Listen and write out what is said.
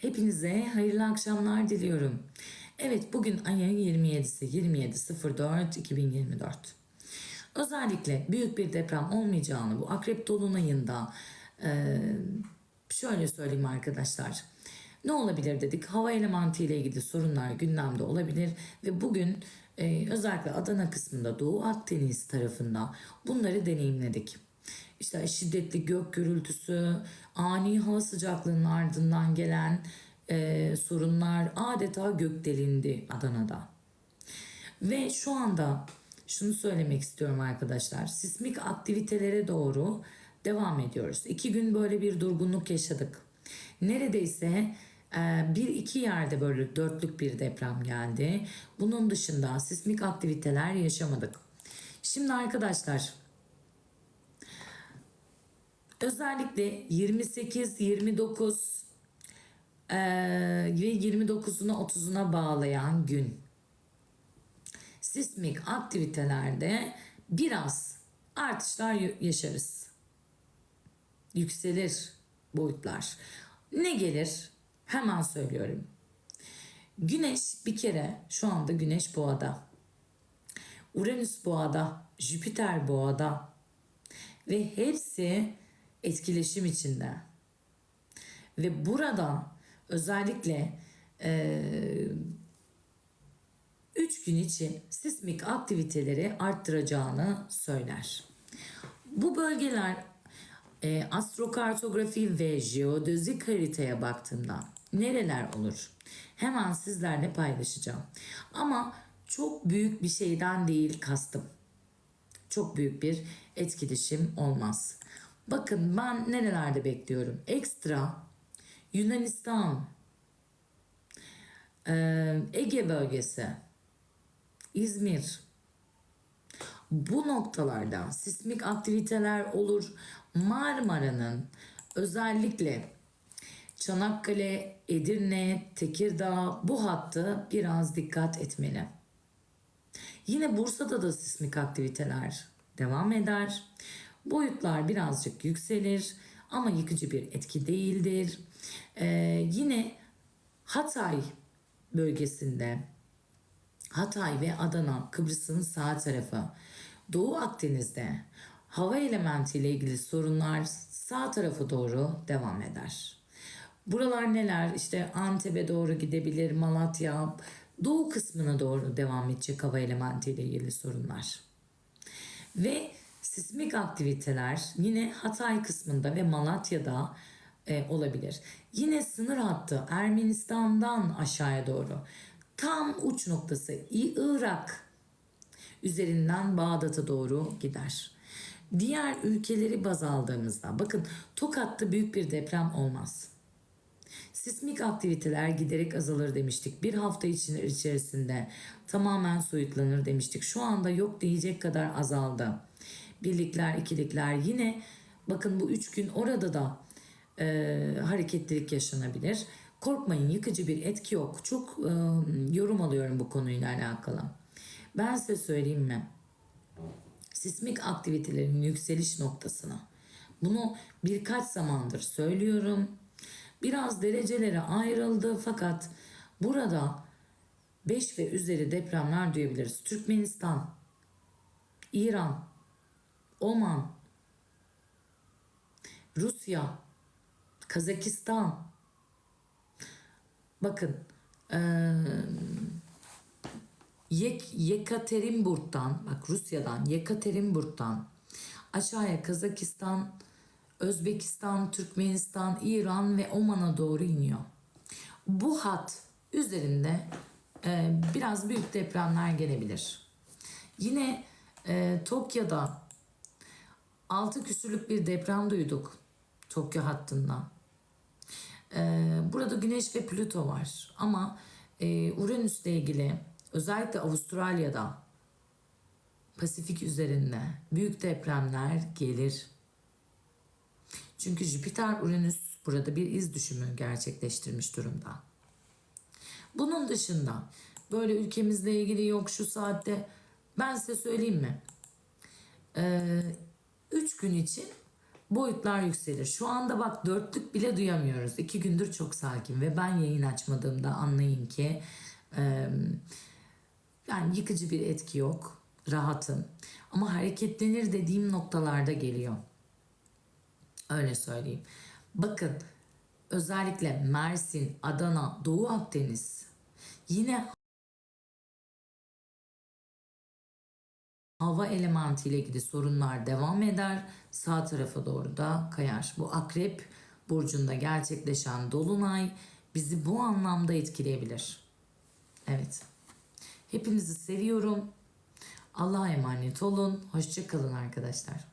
Hepinize hayırlı akşamlar diliyorum. Evet bugün ayın 27'si 27.04.2024. Özellikle büyük bir deprem olmayacağını bu akrep dolunayında şöyle söyleyeyim arkadaşlar. Ne olabilir dedik? Hava elementi ile ilgili sorunlar gündemde olabilir ve bugün özellikle Adana kısmında Doğu Akdeniz tarafında bunları deneyimledik. İşte şiddetli gök gürültüsü, ani hava sıcaklığının ardından gelen e, sorunlar adeta gök delindi Adana'da. Ve şu anda şunu söylemek istiyorum arkadaşlar. Sismik aktivitelere doğru devam ediyoruz. İki gün böyle bir durgunluk yaşadık. Neredeyse e, bir iki yerde böyle dörtlük bir deprem geldi. Bunun dışında sismik aktiviteler yaşamadık. Şimdi arkadaşlar özellikle 28, 29 e, ve 29'una 30'una bağlayan gün sismik aktivitelerde biraz artışlar yaşarız. Yükselir boyutlar. Ne gelir? Hemen söylüyorum. Güneş bir kere şu anda Güneş boğada. Uranüs boğada, Jüpiter boğada ve hepsi etkileşim içinde. Ve burada özellikle e, 3 gün için sismik aktiviteleri arttıracağını söyler. Bu bölgeler e, astrokartografi ve jeodezik haritaya baktığımda nereler olur? Hemen sizlerle paylaşacağım. Ama çok büyük bir şeyden değil kastım. Çok büyük bir etkileşim olmaz. Bakın ben nerelerde bekliyorum? Ekstra Yunanistan, Ege bölgesi, İzmir. Bu noktalarda sismik aktiviteler olur. Marmara'nın özellikle Çanakkale, Edirne, Tekirdağ bu hattı biraz dikkat etmeli. Yine Bursa'da da sismik aktiviteler devam eder. Boyutlar birazcık yükselir ama yıkıcı bir etki değildir. Ee, yine Hatay bölgesinde Hatay ve Adana Kıbrıs'ın sağ tarafı Doğu Akdeniz'de hava elementi ile ilgili sorunlar sağ tarafı doğru devam eder. Buralar neler? İşte Antep'e doğru gidebilir, Malatya, doğu kısmına doğru devam edecek hava elementi ile ilgili sorunlar. Ve sismik aktiviteler yine Hatay kısmında ve Malatya'da e, olabilir. Yine sınır hattı Ermenistan'dan aşağıya doğru tam uç noktası Irak üzerinden Bağdat'a doğru gider. Diğer ülkeleri baz aldığımızda bakın Tokat'ta büyük bir deprem olmaz. Sismik aktiviteler giderek azalır demiştik. Bir hafta içerisinde tamamen soyutlanır demiştik. Şu anda yok diyecek kadar azaldı. Birlikler, ikilikler yine bakın bu üç gün orada da e, hareketlilik yaşanabilir. Korkmayın yıkıcı bir etki yok. Çok e, yorum alıyorum bu konuyla alakalı. Ben size söyleyeyim mi? Sismik aktivitelerin yükseliş noktasına. Bunu birkaç zamandır söylüyorum. Biraz derecelere ayrıldı fakat burada 5 ve üzeri depremler duyabiliriz. Türkmenistan, İran, Oman, Rusya, Kazakistan. Bakın ee, Yek, Yekaterinburg'dan bak Rusya'dan Yekaterinburg'dan aşağıya Kazakistan, Özbekistan, Türkmenistan, İran ve Oman'a doğru iniyor. Bu hat üzerinde e, biraz büyük depremler gelebilir. Yine e, Tokyo'da 6 küsürlük bir deprem duyduk Tokyo hattından. E, burada Güneş ve Plüto var ama e, Uranüs'le ilgili özellikle Avustralya'da Pasifik üzerinde büyük depremler gelir. Çünkü Jüpiter Uranüs burada bir iz düşümü gerçekleştirmiş durumda. Bunun dışında böyle ülkemizle ilgili yok şu saatte ben size söyleyeyim mi? Ee, üç gün için boyutlar yükselir. Şu anda bak dörtlük bile duyamıyoruz. İki gündür çok sakin ve ben yayın açmadığımda anlayın ki e, yani yıkıcı bir etki yok. Rahatım. Ama hareketlenir dediğim noktalarda geliyor. Öyle söyleyeyim. Bakın özellikle Mersin, Adana, Doğu Akdeniz yine hava elementiyle ilgili sorunlar devam eder. Sağ tarafa doğru da kayar. Bu akrep burcunda gerçekleşen dolunay bizi bu anlamda etkileyebilir. Evet. Hepinizi seviyorum. Allah'a emanet olun. Hoşça kalın arkadaşlar.